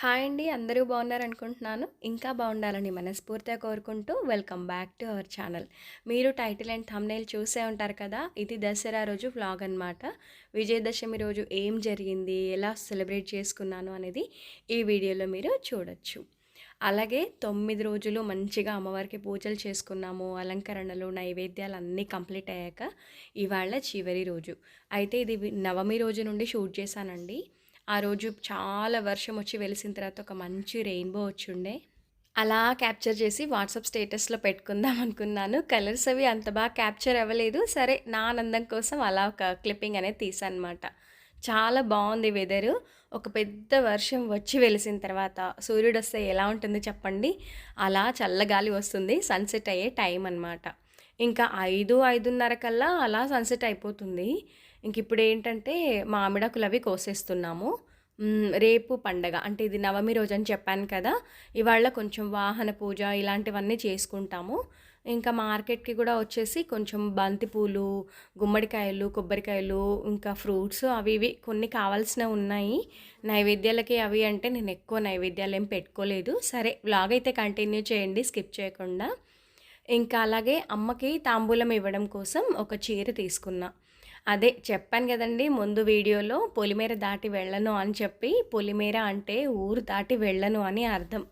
Hi అండి అందరూ బాగున్నారనుకుంటున్నాను ఇంకా బాగుండాలని మనస్ఫూర్తిగా కోరుకుంటూ welcome back to our channel. మీరు టైటిల్ అండ్ థంబ్నైల్ చూసే ఉంటారు కదా ఇది దసరా రోజు వ్లాగ్ అనమాట విజయదశమి రోజు ఏం జరిగింది ఎలా సెలబ్రేట్ చేసుకున్నాను అనేది ఈ వీడియోలో మీరు చూడొచ్చు. అలాగే తొమ్మిది రోజులు మంచిగా అమ్మవారికి పూజలు చేసుకున్నాము అలంకరణలు నైవేద్యాలు అన్నీ కంప్లీట్ అయ్యాక ఇవాళ చివరి రోజు. అయితే ఇది నవమి రోజు నుండి షూట్ చేశానండి. ఆ రోజు చాలా వర్షం వచ్చి వెలిసిన తర్వాత ఒక మంచి రెయిన్బో వచ్చిండే అలా క్యాప్చర్ చేసి వాట్సాప్ స్టేటస్లో పెట్టుకుందాం అనుకున్నాను. కలర్స్ అవి అంత బాగా క్యాప్చర్ అవ్వలేదు. సరే నా ఆనందం కోసం అలా ఒక క్లిప్పింగ్ అనేది తీసానమాట. చాలా బాగుంది వెదరు. ఒక పెద్ద వర్షం వచ్చి వెలిసిన తర్వాత సూర్యుడు వస్తే ఎలా ఉంటుంది చెప్పండి? అలా చల్లగాలి వస్తుంది. సన్సెట్ అయ్యే టైం అన్నమాట. ఇంకా ఐదు ఐదున్నర కల్లా అలా సన్సెట్ అయిపోతుంది. ఇంక ఇప్పుడు ఏంటంటే మామిడాకులు అవి కోసేస్తున్నాము. రేపు పండగ అంటే ఇది నవమి రోజు అని చెప్పాను కదా ఇవాళ కొంచెం వాహన పూజ ఇలాంటివన్నీ చేసుకుంటాము. ఇంకా మార్కెట్కి కూడా వచ్చేసి కొంచెం బంతిపూలు గుమ్మడికాయలు కొబ్బరికాయలు ఇంకా ఫ్రూట్స్ అవి ఇవి కొన్ని కావాల్సినవి ఉన్నాయి. నైవేద్యాలకి అవి అంటే నేను ఎక్కువ నైవేద్యాలు ఏం పెట్టుకోలేదు. సరే వ్లాగ్ అయితే కంటిన్యూ చేయండి స్కిప్ చేయకుండా. ఇంకా అలాగే అమ్మకి తాంబూలం ఇవ్వడం కోసం ఒక చీర తీసుకున్నా. అదే చెప్పాను కదండి ముందు వీడియోలో పొలిమేర దాటి వెళ్ళను అని చెప్పి పొలిమేర అంటే ఊరు దాటి వెళ్ళను అని అర్థం.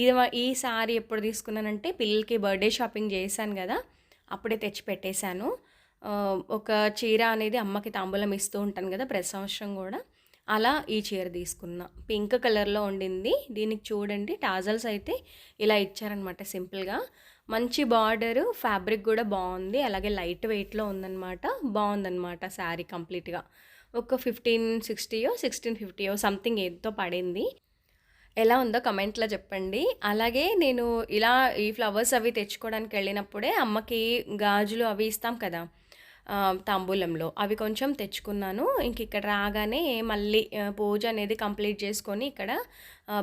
ఇది ఈ ఎప్పుడు తీసుకున్నానంటే పిల్లలకి బర్త్డే షాపింగ్ చేశాను కదా అప్పుడే తెచ్చి పెట్టేశాను. ఒక చీర అనేది అమ్మకి తాంబూలం ఇస్తూ ఉంటాను కదా ప్రతి సంవత్సరం కూడా. అలా ఈ చీర తీసుకున్నా. పింక్ కలర్లో ఉండింది. దీనికి చూడండి టాజల్స్ అయితే ఇలా ఇచ్చారనమాట సింపుల్గా. మంచి బార్డరు ఫ్యాబ్రిక్ కూడా బాగుంది. అలాగే లైట్ వెయిట్లో ఉందన్నమాట. బాగుందన్నమాట శారీ కంప్లీట్గా. ఒక ఫిఫ్టీన్ సిక్స్టీయో సిక్స్టీన్ ఫిఫ్టీయో సంథింగ్ ఏదో పడింది. ఎలా ఉందో కమెంట్లో చెప్పండి. అలాగే నేను ఇలా ఈ ఫ్లవర్స్ అవి తెచ్చుకోవడానికి వెళ్ళినప్పుడే అమ్మకి గాజులు అవి ఇస్తాం కదా. తాంబూలంలో. అవి కొంచెం తెచ్చుకున్నాను. ఇంక ఇక్కడ రాగానే మళ్ళీ పూజ అనేది కంప్లీట్ చేసుకొని ఇక్కడ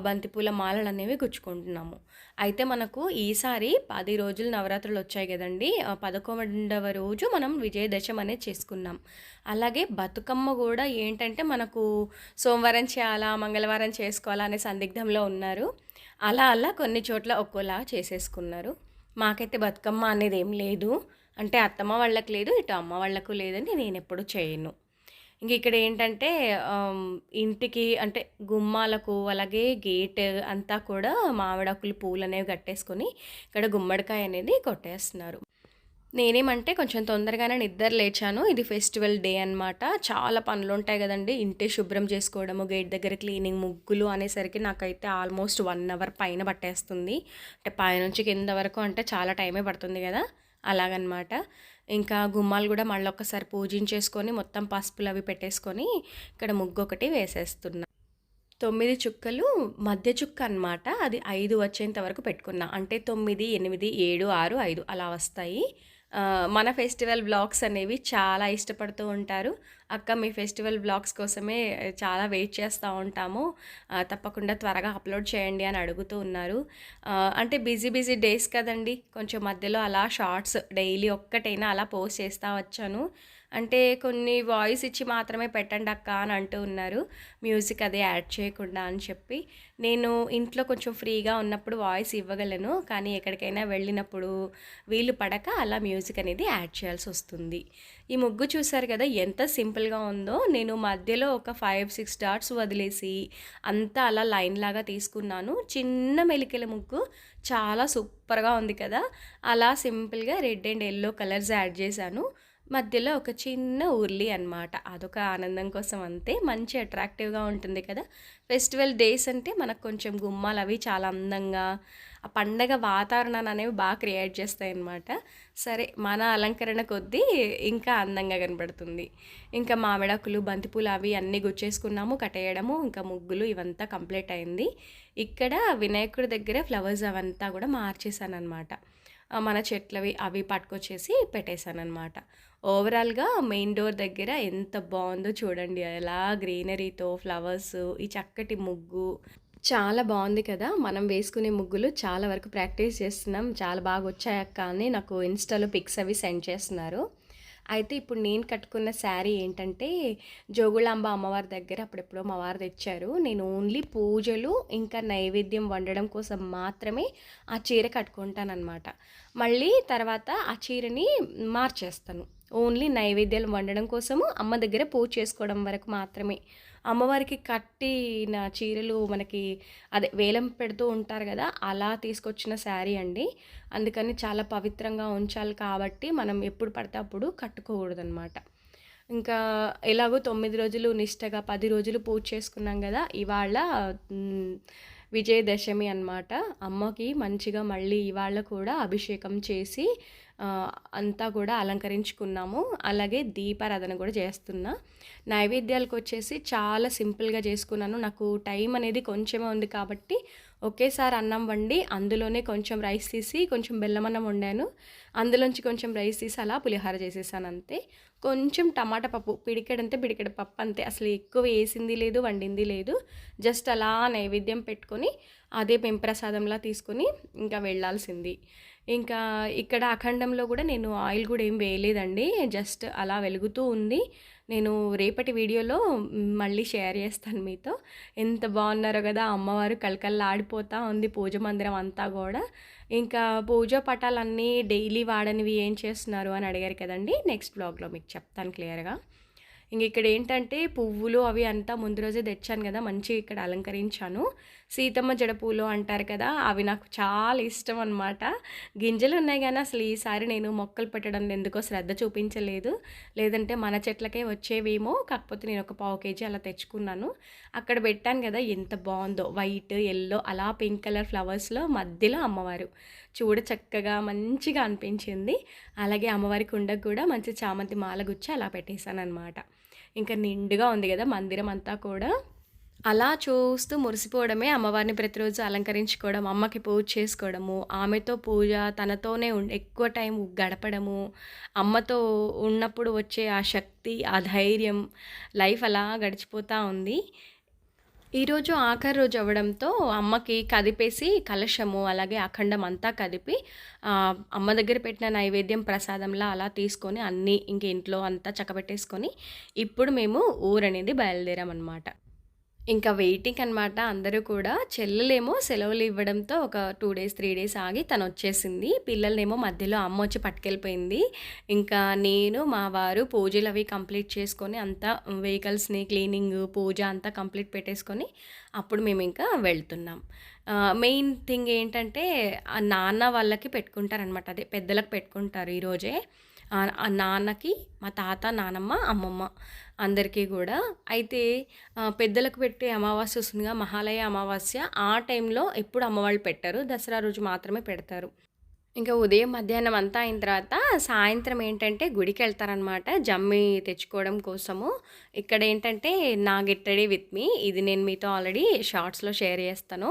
బంతిపూల మాలలు అనేవి గుచ్చుకుంటున్నాము. అయితే మనకు ఈసారి పది రోజులు నవరాత్రులు వచ్చాయి కదండి. పదకొండవ రోజు మనం విజయదశమి అనేది చేసుకున్నాం. అలాగే బతుకమ్మ కూడా ఏంటంటే మనకు సోమవారం చేయాలా మంగళవారం చేసుకోవాలా అనే సందిగ్ధంలో ఉన్నారు. అలా అలా కొన్ని చోట్ల ఒక్కోలా చేసేసుకున్నారు. మాకైతే బతుకమ్మ అనేది ఏం లేదు. అంటే అత్తమ్మ వాళ్ళకి లేదు ఇటు అమ్మ వాళ్ళకు లేదని నేను ఎప్పుడు చేయను. ఇంక ఇక్కడ ఏంటంటే ఇంటికి అంటే గుమ్మాలకు అలాగే గేట్ అంతా కూడా మామిడాకులు పూలు అనేవి కట్టేసుకొని ఇక్కడ గుమ్మడికాయ అనేది కొట్టేస్తున్నారు. నేనేమంటే కొంచెం తొందరగానే నిద్ర లేచాను. ఇది ఫెస్టివల్ డే అన్నమాట. చాలా పనులు ఉంటాయి కదండి. ఇంటి శుభ్రం చేసుకోవడము గేట్ దగ్గర క్లీనింగ్ ముగ్గులు అనేసరికి నాకైతే ఆల్మోస్ట్ వన్ అవర్ పైన పట్టేస్తుంది. అంటే పైనుంచి కింద వరకు అంటే చాలా టైమే పడుతుంది కదా. అలాగనమాట. ఇంకా గుమ్మాలు కూడా మళ్ళీ ఒక్కసారి పూజించేసుకొని మొత్తం పసుపులు అవి పెట్టేసుకొని ఇక్కడ ముగ్గు ఒకటి వేసేస్తున్నా. తొమ్మిది చుక్కలు మధ్య చుక్క అన్నమాట. అది ఐదు వచ్చేంత వరకు పెట్టుకున్నా. అంటే తొమ్మిది ఎనిమిది ఏడు ఆరు ఐదు అలా వస్తాయి. మన ఫెస్టివల్ బ్లాగ్స్ అనేవి చాలా ఇష్టపడుతూ ఉంటారు. అక్క మీ ఫెస్టివల్ బ్లాగ్స్ కోసమే చాలా వెయిట్ చేస్తూ ఉంటాము. తప్పకుండా త్వరగా అప్లోడ్ చేయండి అని అడుగుతూ ఉన్నారు. అంటే బిజీ బిజీ డేస్ కదండి. కొంచెం మధ్యలో అలా షార్ట్స్ డైలీ ఒక్కటైనా అలా పోస్ట్ చేస్తూ వచ్చాను. అంటే కొన్ని వాయిస్ ఇచ్చి మాత్రమే పెట్టండి అక్క అని అంటూ ఉన్నారు. మ్యూజిక్ అదే యాడ్ చేయకుండా అని చెప్పి. నేను ఇంట్లో కొంచెం ఫ్రీగా ఉన్నప్పుడు వాయిస్ ఇవ్వగలను కానీ ఎక్కడికైనా వెళ్ళినప్పుడు వీలు పడక అలా మ్యూజిక్ అనేది యాడ్ చేయాల్సి వస్తుంది. ఈ ముగ్గు చూసారు కదా ఎంత సింపుల్గా ఉందో. నేను మధ్యలో ఒక ఫైవ్ సిక్స్ డాట్స్ వదిలేసి అంతా అలా లైన్ లాగా తీసుకున్నాను. చిన్న మెలికల ముగ్గు చాలా సూపర్గా ఉంది కదా. అలా సింపుల్గా red and yellow colours add చేశాను. మధ్యలో ఒక చిన్న ఉర్లి అన్నమాట. అదొక ఆనందం కోసం అంతే. మంచి అట్రాక్టివ్గా ఉంటుంది కదా. ఫెస్టివల్ డేస్ అంటే మనకు కొంచెం గుమ్మాలు అవి చాలా అందంగా ఆ పండగ వాతావరణాన్ని అనేవి బాగా క్రియేట్ చేస్తాయి అన్నమాట సరే మన అలంకరణ కొద్దీ ఇంకా అందంగా కనబడుతుంది. ఇంకా మామిడాకులు బంతిపూలు అవి అన్నీ గుచ్చేసుకున్నాము కట్టేయడము ఇంకా ముగ్గులు ఇవంతా కంప్లీట్ అయింది. ఇక్కడ వినాయకుడి దగ్గర ఫ్లవర్స్ అవంతా కూడా మార్చేసాను అనమాట మన చెట్లవి అవి పట్టుకొచ్చేసి పెట్టేశాను అనమాట ఓవరాల్గా మెయిన్ డోర్ దగ్గర ఎంత బాగుందో చూడండి. ఎలా గ్రీనరీతో ఫ్లవర్స్ ఈ చక్కటి ముగ్గు. చాలా బాగుంది కదా. మనం వేసుకునే ముగ్గులు చాలా వరకు ప్రాక్టీస్ చేస్తున్నాం. చాలా బాగా వచ్చాయక్క అని నాకు ఇన్స్టాలో పిక్స్ అవి సెండ్ చేస్తున్నారు. అయితే ఇప్పుడు నేను కట్టుకున్న శారీ ఏంటంటే జోగులాంబ అమ్మవారి దగ్గర అప్పుడెప్పుడో మా వారు తెచ్చారు. నేను ఓన్లీ పూజలు ఇంకా నైవేద్యం వండడం కోసం మాత్రమే ఆ చీర కట్టుకుంటానన్నమాట. మళ్ళీ తర్వాత ఆ చీరని మార్చేస్తాను. ఓన్లీ నైవేద్యాలు వండడం కోసము అమ్మ దగ్గర పూజ చేసుకోవడం వరకు మాత్రమే. అమ్మవారికి కట్టిన చీరలు మనకి అదే వేలం పెడుతూ ఉంటారు కదా అలా తీసుకొచ్చిన శారీ అండి. అందుకని చాలా పవిత్రంగా ఉంచాలి కాబట్టి మనం ఎప్పుడు పడితే అప్పుడు కట్టుకోకూడదనమాట ఇంకా ఎలాగో తొమ్మిది రోజులు నిష్టగా పది రోజులు పూజ చేసుకున్నాం కదా ఇవాళ విజయదశమి అనమాట అమ్మకి మంచిగా మళ్ళీ ఇవాళ కూడా అభిషేకం చేసి అంతా కూడా అలంకరించుకున్నాము. అలాగే దీపారాధన కూడా చేస్తున్నా. నైవేద్యాలకు వచ్చేసి చాలా సింపుల్గా చేసుకున్నాను. నాకు టైం అనేది కొంచెమే ఉంది కాబట్టి ఒకేసారి అన్నం వండి అందులోనే కొంచెం రైస్ తీసి కొంచెం బెల్లం అన్నం వండాను. అందులోంచి కొంచెం రైస్ తీసి అలా పులిహార చేసేసాను అంతే. కొంచెం టమాటా పప్పు పిడికెడంతే పిడికెడ పప్పు అంతే. అసలు ఎక్కువ వేసింది లేదు వండింది లేదు. జస్ట్ అలా నైవేద్యం పెట్టుకొని అదే పెంప్రసాదంలా తీసుకొని ఇంకా వెళ్ళాల్సింది. ఇంకా ఇక్కడ అఖండంలో కూడా నేను ఆయిల్ కూడా ఏం వేయలేదండి జస్ట్ అలా వెలుగుతూ ఉంది. నేను రేపటి వీడియోలో మళ్ళీ షేర్ చేస్తాను మీతో. ఎంత బాగున్నారో కదా అమ్మవారు కలకల్లాడిపోతూ ఉంది పూజ మందిరం అంతా కూడా. ఇంకా పూజ పటాలన్నీ డైలీ వాడనివి ఏం చేస్తున్నారు అని అడిగారు కదండి నెక్స్ట్ బ్లాగ్లో మీకు చెప్తాను క్లియర్గా. ఇంక ఇక్కడ ఏంటంటే పువ్వులు అవి అంతా ముందు రోజే తెచ్చాను కదా మంచిగా ఇక్కడ అలంకరించాను. సీతమ్మ జడ పూలు అంటారు కదా అవి నాకు చాలా ఇష్టం అనమాట గింజలు ఉన్నాయి కానీ అసలు ఈసారి నేను మొక్కలు పెట్టడం ఎందుకో శ్రద్ధ చూపించలేదు. లేదంటే మన చెట్లకే వచ్చేవేమో కాకపోతే నేను ఒక పావు కేజీ అలా తెచ్చుకున్నాను. అక్కడ పెట్టాను కదా ఎంత బాగుందో వైట్ ఎల్లో అలా పింక్ కలర్ ఫ్లవర్స్లో మధ్యలో అమ్మవారు. చూడ చక్కగా మంచిగా అనిపించింది. అలాగే అమ్మవారి కుండకు కూడా మంచి చామంతి మాల గుచ్చి అలా పెట్టేశాను అనమాట ఇంకా నిండుగా ఉంది కదా మందిరం అంతా కూడా. అలా చూస్తూ మురిసిపోవడమే అమ్మవారిని ప్రతిరోజు అలంకరించుకోవడం అమ్మకి పూజ చేసుకోవడము ఆమెతో పూజ తనతోనే ఎక్కువ టైం గడపడము అమ్మతో ఉన్నప్పుడు వచ్చే ఆ శక్తి ఆ ధైర్యం లైఫ్ అలా గడిచిపోతూ ఉంది. ఈరోజు ఆఖరి రోజు అవ్వడంతో అమ్మకి కదిపేసి కలశము అలాగే అఖండం అంతా కదిపి అమ్మ దగ్గర పెట్టిన నైవేద్యం ప్రసాదంలా అలా తీసుకొని అన్నీ ఇంక ఇంట్లో అంతా చక్కబెట్టేసుకొని ఇప్పుడు మేము ఊరనేది బయలుదేరామన్నమాట. ఇంకా వెయిటింగ్ అనమాట అందరూ కూడా. చెల్లెలేమో సెలవులు ఇవ్వడంతో ఒక టూ డేస్ త్రీ డేస్ ఆగి తను వచ్చేసింది. పిల్లలనేమో మధ్యలో అమ్మ వచ్చి పట్టుకెళ్ళిపోయింది. ఇంకా నేను మా వారు పూజలు అవి కంప్లీట్ చేసుకొని అంతా వెహికల్స్ని క్లీనింగ్ పూజ అంతా కంప్లీట్ పెట్టేసుకొని అప్పుడు మేము ఇంకా వెళ్తున్నాం. మెయిన్ థింగ్ ఏంటంటే నాన్న వాళ్ళకి పెట్టుకుంటారనమాట అదే పెద్దలకు పెట్టుకుంటారు ఈరోజే నాన్నకి మా తాత నానమ్మ అమ్మమ్మ అందరికీ కూడా. అయితే పెద్దలకు పెట్టే అమావాస్య వస్తుందిగా మహాలయ అమావాస్య ఆ టైంలో ఎప్పుడు అమ్మవాళ్ళు పెట్టారు. దసరా రోజు మాత్రమే పెడతారు. ఇంకా ఉదయం మధ్యాహ్నం అంతా అయిన తర్వాత సాయంత్రం ఏంటంటే గుడికి వెళ్తారనమాట జమ్మి తెచ్చుకోవడం కోసము. ఇక్కడ ఏంటంటే నా గెట్ విత్ మీ. ఇది నేను మీతో ఆల్రెడీ షార్ట్స్లో షేర్ చేస్తాను.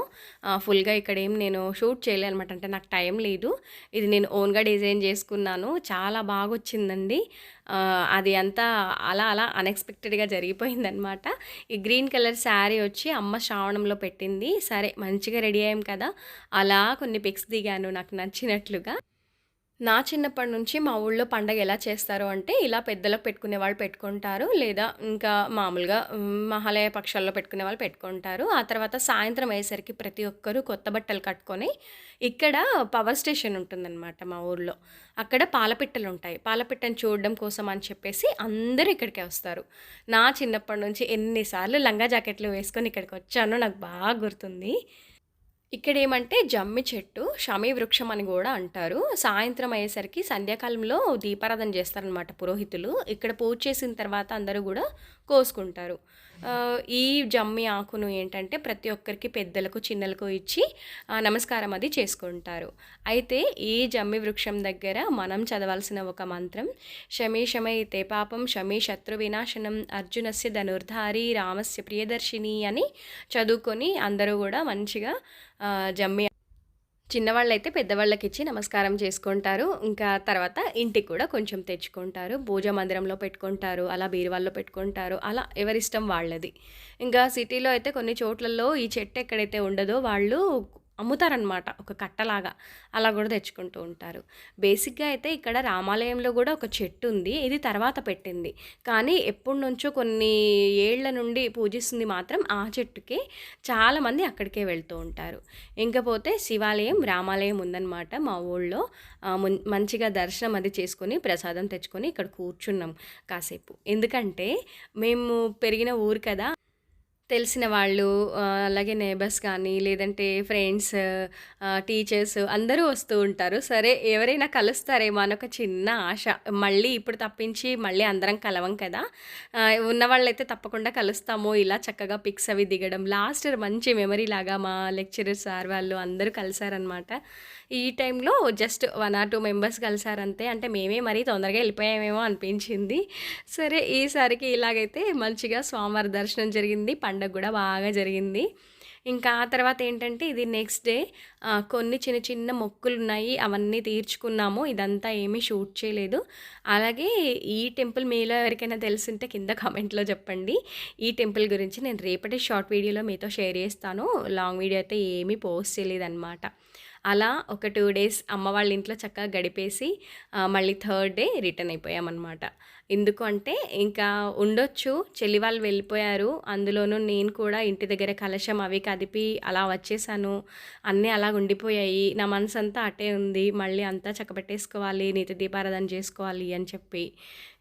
ఫుల్గా ఇక్కడ ఏం నేను షూట్ చేయలే అనమాట అంటే నాకు టైం లేదు. ఇది నేను ఓన్గా డిజైన్ చేసుకున్నాను. చాలా బాగా వచ్చిందండి అది అంతా అలా అలా అన్ఎక్స్పెక్టెడ్గా జరిగిపోయిందనమాట ఈ గ్రీన్ కలర్ శారీ వచ్చి అమ్మ శ్రావణంలో పెట్టింది. సరే మంచిగా రెడీ అయ్యాం కదా. అలా కొన్ని పిక్స్ దిగాను. నాకు నచ్చినట్లు. చెప్పినట్లుగా నా చిన్నప్పటి నుంచి మా ఊళ్ళో పండగ ఎలా చేస్తారు అంటే ఇలా పెద్దలకు పెట్టుకునే వాళ్ళు పెట్టుకుంటారు లేదా ఇంకా మామూలుగా మహాలయ పక్షాల్లో పెట్టుకునే వాళ్ళు పెట్టుకుంటారు. ఆ తర్వాత సాయంత్రం అయ్యేసరికి ప్రతి ఒక్కరూ కొత్త బట్టలు కట్టుకొని ఇక్కడ పవర్ స్టేషన్ ఉంటుందన్నమాట మా ఊర్లో. అక్కడ పాలపిట్టలు ఉంటాయి. పాలపిట్టను చూడడం కోసం అని చెప్పేసి అందరూ ఇక్కడికే వస్తారు. నా చిన్నప్పటి నుంచి ఎన్నిసార్లు లంగా జాకెట్లు వేసుకొని ఇక్కడికి వచ్చానో నాకు బాగా గుర్తుంది. ఇక్కడ ఏమంటే జమ్మి చెట్టు షమీ వృక్షం అని కూడా అంటారు. సాయంత్రం అయ్యేసరికి సంధ్యాకాలంలో దీపారాధన చేస్తారనమాట పురోహితులు. ఇక్కడ పూజ చేసిన తర్వాత అందరూ కూడా కోసుకుంటారు. ఈ జమ్మి ఆకును ఏంటంటే ప్రతి ఒక్కరికి పెద్దలకు చిన్నలకు ఇచ్చి నమస్కారం అది చేసుకుంటారు. అయితే ఈ జమ్మి వృక్షం దగ్గర మనం చదవాల్సిన ఒక మంత్రం శమీ పాపం శమీ శత్రు వినాశనం అర్జునస్య ధనుర్ధారి రామస్య ప్రియదర్శిని అని చదువుకొని అందరూ కూడా మంచిగా జమ్మి చిన్నవాళ్ళైతే పెద్దవాళ్ళకి ఇచ్చి నమస్కారం చేసుకుంటారు. ఇంకా తర్వాత ఇంటికి కూడా కొంచెం తెచ్చుకుంటారు. పూజ మందిరంలో పెట్టుకుంటారు. అలా బీరువాల్లో పెట్టుకుంటారు. అలా ఎవరిష్టం వాళ్ళది. ఇంకా సిటీలో అయితే కొన్ని చోట్లలో ఈ చెట్టు ఎక్కడైతే ఉండదో వాళ్ళు అమ్ముతారనమాట ఒక కట్టలాగా. అలా కూడా తెచ్చుకుంటూ ఉంటారు. బేసిక్గా అయితే ఇక్కడ రామాలయంలో కూడా ఒక చెట్టు ఉంది ఇది తర్వాత పెట్టింది. కానీ ఎప్పటి నుంచో కొన్ని ఏళ్ళ నుండి పూజిస్తుంది మాత్రం ఆ చెట్టుకే చాలామంది అక్కడికే వెళ్తూ ఉంటారు. ఇంకపోతే శివాలయం రామాలయం ఉందన్నమాట మా ఊళ్ళో. మంచిగా దర్శనం అది చేసుకొని ప్రసాదం తెచ్చుకొని ఇక్కడ కూర్చున్నాం కాసేపు. ఎందుకంటే మేము పెరిగిన ఊరు కదా తెలిసిన వాళ్ళు అలాగే నేబర్స్ కానీ లేదంటే ఫ్రెండ్స్ టీచర్స్ అందరూ వస్తూ ఉంటారు. సరే ఎవరైనా కలుస్తారేమో అని ఒక చిన్న ఆశ. మళ్ళీ ఇప్పుడు తప్పించి మళ్ళీ అందరం కలవం కదా. ఉన్న వాళ్ళైతే తప్పకుండా కలుస్తాము. ఇలా చక్కగా పిక్స్ అవి దిగడం. లాస్ట్ మంచి మెమరీ లాగా మా లెక్చరర్ సార్ వాళ్ళు అందరూ కలిసారనమాట ఈ టైంలో just one or two members కలిసారంతే. అంటే మేమే మరీ తొందరగా వెళ్ళిపోయామేమో అనిపించింది. సరే ఈసారికి ఇలాగైతే మంచిగా స్వామివారి దర్శనం జరిగింది. పండగ కూడా బాగా జరిగింది. ఇంకా ఆ తర్వాత ఏంటంటే ఇది నెక్స్ట్ డే. కొన్ని చిన్న చిన్న మొక్కులు ఉన్నాయి అవన్నీ తీర్చుకున్నాము. ఇదంతా ఏమీ షూట్ చేయలేదు. అలాగే ఈ టెంపుల్ మీలో ఎవరికైనా తెలిసింటే కింద కామెంట్లో చెప్పండి. ఈ టెంపుల్ గురించి నేను రేపటి షార్ట్ వీడియోలో మీతో షేర్ చేస్తాను. లాంగ్ వీడియో అయితే ఏమీ పోస్ట్ చేయలేదన్నమాట. అలా ఒక టూ డేస్ అమ్మ వాళ్ళ ఇంట్లో చక్కగా గడిపేసి మళ్ళీ థర్డ్ డే రిటర్న్ అయిపోయామన్నమాట. ఎందుకంటే ఇంకా ఉండొచ్చు. చెల్లి వాళ్ళు వెళ్ళిపోయారు. అందులోనూ నేను కూడా ఇంటి దగ్గర కలశం అవి కదిపి అలా వచ్చేసాను. అన్నీ అలా ఉండిపోయాయి. నా మనసు అంతా అటే ఉంది. మళ్ళీ అంతా చక్కబెట్టేసుకోవాలి. నీతి దీపారాధన చేసుకోవాలి అని చెప్పి.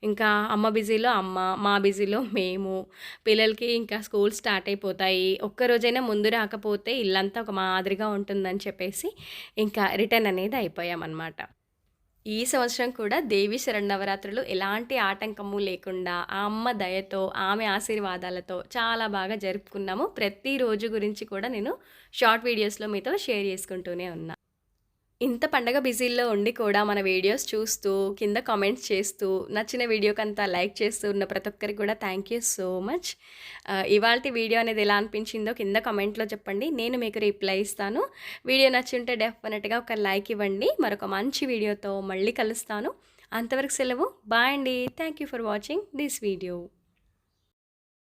ఇంకా అమ్మ బిజీలో అమ్మ మా బిజీలో మేము. పిల్లలకి ఇంకా స్కూల్ స్టార్ట్ అయిపోతాయి. ఒక్క రోజైనా ముందు రాకపోతే ఇల్లంతా ఒక మాదిరిగా ఉంటుందని చెప్పేసి ఇంకా రిటర్న్ అనేది అయిపోయామన్నమాట. ఈ సంవత్సరం కూడా దేవి శరణవరాత్రులు ఎలాంటి ఆటంకము లేకుండా ఆ అమ్మ దయతో ఆమె ఆశీర్వాదాలతో చాలా బాగా జరుపుకున్నాము. ప్రతిరోజు గురించి కూడా నేను షార్ట్ వీడియోస్లో మీతో షేర్ చేసుకుంటూనే ఉన్నా. ఇంత పండగ బిజీల్లో ఉండి కూడా మన వీడియోస్ చూస్తూ కింద కామెంట్స్ చేస్తూ నచ్చిన వీడియోకి అంతా లైక్ చేస్తూ ఉన్న ప్రతి ఒక్కరికి కూడా థ్యాంక్ యూ సో మచ్ ఇవాళ వీడియో అనేది ఎలా అనిపించిందో కింద కామెంట్లో చెప్పండి. నేను మీకు రిప్లై ఇస్తాను. వీడియో నచ్చుంటే డెఫినెట్గా ఒక లైక్ ఇవ్వండి. మరొక మంచి వీడియోతో మళ్ళీ కలుస్తాను. అంతవరకు సెలవు. బాయ్ అండి. Thank you for watching this video